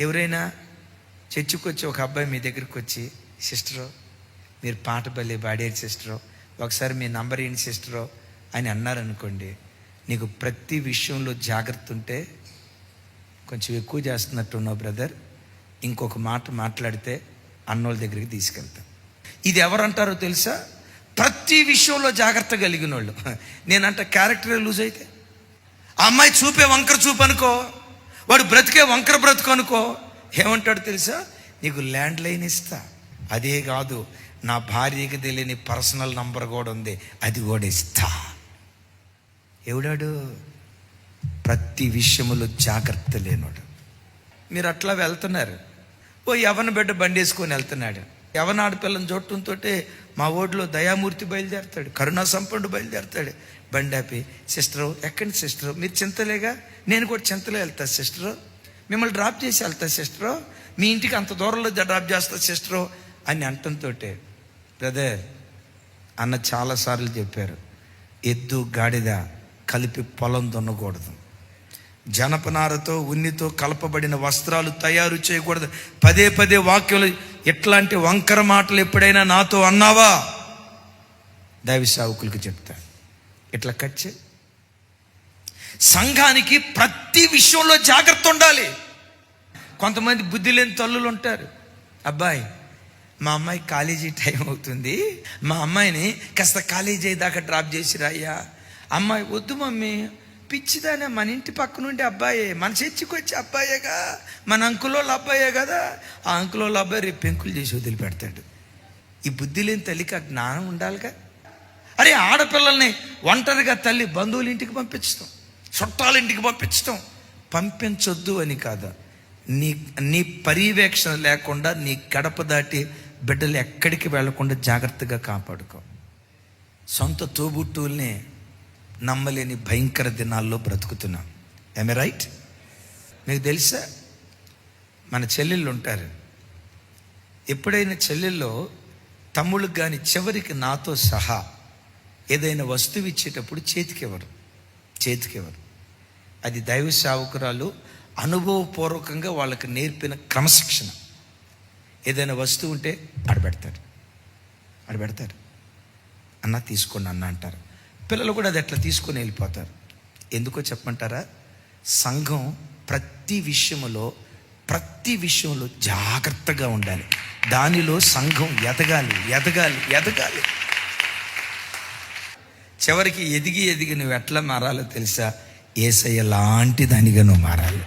ఎవరైనా చర్చికి వచ్చి ఒక అబ్బాయి మీ దగ్గరికి వచ్చి సిస్టరు మీరు పాట బలి పాడేరు సిస్టరు ఒకసారి మీ నంబర్ ఏంటి సిస్టరు? అని అన్నారనుకోండి నీకు ప్రతి విషయంలో జాగ్రత్త ఉంటే కొంచెం ఎక్కువ చేస్తున్నట్టున్నావు బ్రదర్. ఇంకొక మాట మాట్లాడితే అన్నోళ్ళ దగ్గరికి తీసుకెళ్తాం. ఇది ఎవరంటారో తెలుసా? ప్రతి విషయంలో జాగ్రత్త కలిగిన వాళ్ళు నేనంట క్యారెక్టర్ లూజ్ అయితే. ఆ అమ్మాయి చూపే వంకర చూపు అనుకో వాడు బ్రతికే వంకర బ్రతుకు అనుకో. ఏమంటాడు తెలుసా? నీకు ల్యాండ్ లైన్ ఇస్తా. అదే కాదు నా భార్యకి తెలియని పర్సనల్ నంబర్ కూడా ఉంది అది కూడా ఇస్తా. ఎవడాడు? ప్రతి విషయములో జాగ్రత్త లేనోడు. మీరు అట్లా వెళ్తున్నారు. ఓ యవన బిడ్డ బండి వేసుకొని వెళ్తున్నాడు. యవన ఆడపిల్లని చూడటంతో మా ఓడిలో దయామూర్తి బయలుదేరతాడు కరుణా సంపన్నుడు బయలుదేరతాడు. బండాపి సిస్టరు ఎక్కండి సిస్టరు మీరు చింతలేగా? నేను కూడా చింతలే వెళ్తా సిస్టరు. మిమ్మల్ని డ్రాప్ చేసి వెళ్తా సిస్టరు. మీ ఇంటికి అంత దూరంలో డ్రాప్ చేస్తా సిస్టరు. అని అంటంతో బ్రదర్ అన్న చాలాసార్లు చెప్పారు ఎద్దు గాడిద కలిపి పొలం దున్నకూడదు. జనపనారతో ఉన్నితో కలపబడిన వస్త్రాలు తయారు చేయకూడదు. పదే పదే వాక్యాలు ఎట్లాంటి వంకర మాటలు ఎప్పుడైనా నాతో అన్నావా? దైవ సావుకులకు చెప్తా. ఇట్లా కట్ చేయి? సంఘానికి ప్రతి విషయంలో జాగ్రత్త ఉండాలి. కొంతమంది బుద్ధి లేని తల్లులు ఉంటారు. అబ్బాయి మా అమ్మాయి కాలేజీ టైం అవుతుంది. మా అమ్మాయిని కాస్త కాలేజీ దాకా డ్రాప్ చేసిరాయ్యా అమ్మాయి వద్దు మమ్మీ పిచ్చిదానే మన ఇంటి పక్క నుండి అబ్బాయే మన చర్చికి వచ్చే అబ్బాయేగా మన అంకులోళ్ళ అబ్బాయే కదా? ఆ అంకులోళ్ళ అబ్బాయి రేపు పెంకులు చేసి వదిలిపెడతాడు. ఈ బుద్ధి లేని తల్లికి ఆ జ్ఞానం ఉండాలిగా? అరే ఆడపిల్లల్ని ఒంటరిగా తల్లి బంధువుల ఇంటికి పంపించడం చుట్టాల ఇంటికి పంపించడం పంపించొద్దు అని కాదు. నీ నీ పర్యవేక్షణ లేకుండా నీ గడప దాటి బిడ్డలు ఎక్కడికి వెళ్ళకుండా జాగ్రత్తగా కాపాడుకో. సొంత తోబుట్టువుల్ని నమ్మలేని భయంకర దినాల్లో బ్రతుకుతున్నాం. ఏమే రైట్ మీకు తెలుసా? మన చెల్లెళ్ళు ఉంటారు. ఎప్పుడైనా చెల్లెల్లో తమ్ముళ్ళకి కానీ చివరికి నాతో సహా ఏదైనా వస్తువు ఇచ్చేటప్పుడు చేతికివ్వరు. చేతికివ్వరు. అది దైవ సేవకురాలు అనుభవపూర్వకంగా వాళ్ళకి నేర్పిన క్రమశిక్షణ. ఏదైనా వస్తువు ఉంటే అడబెడతారు అడబెడతారు అన్న తీసుకోండి అన్న అంటారు. పిల్లలు కూడా అది అట్లా తీసుకొని వెళ్ళిపోతారు. ఎందుకో చెప్పమంటారా? సంఘం ప్రతి విషయంలో ప్రతి విషయంలో జాగ్రత్తగా ఉండాలి. దానిలో సంఘం ఎదగాలి ఎదగాలి ఎదగాలి. చివరికి ఎదిగి ఎదిగి నువ్వు ఎట్లా మారాలో తెలుసా? ఏసయ్య లాంటి దానిగా నువ్వు మారాలి.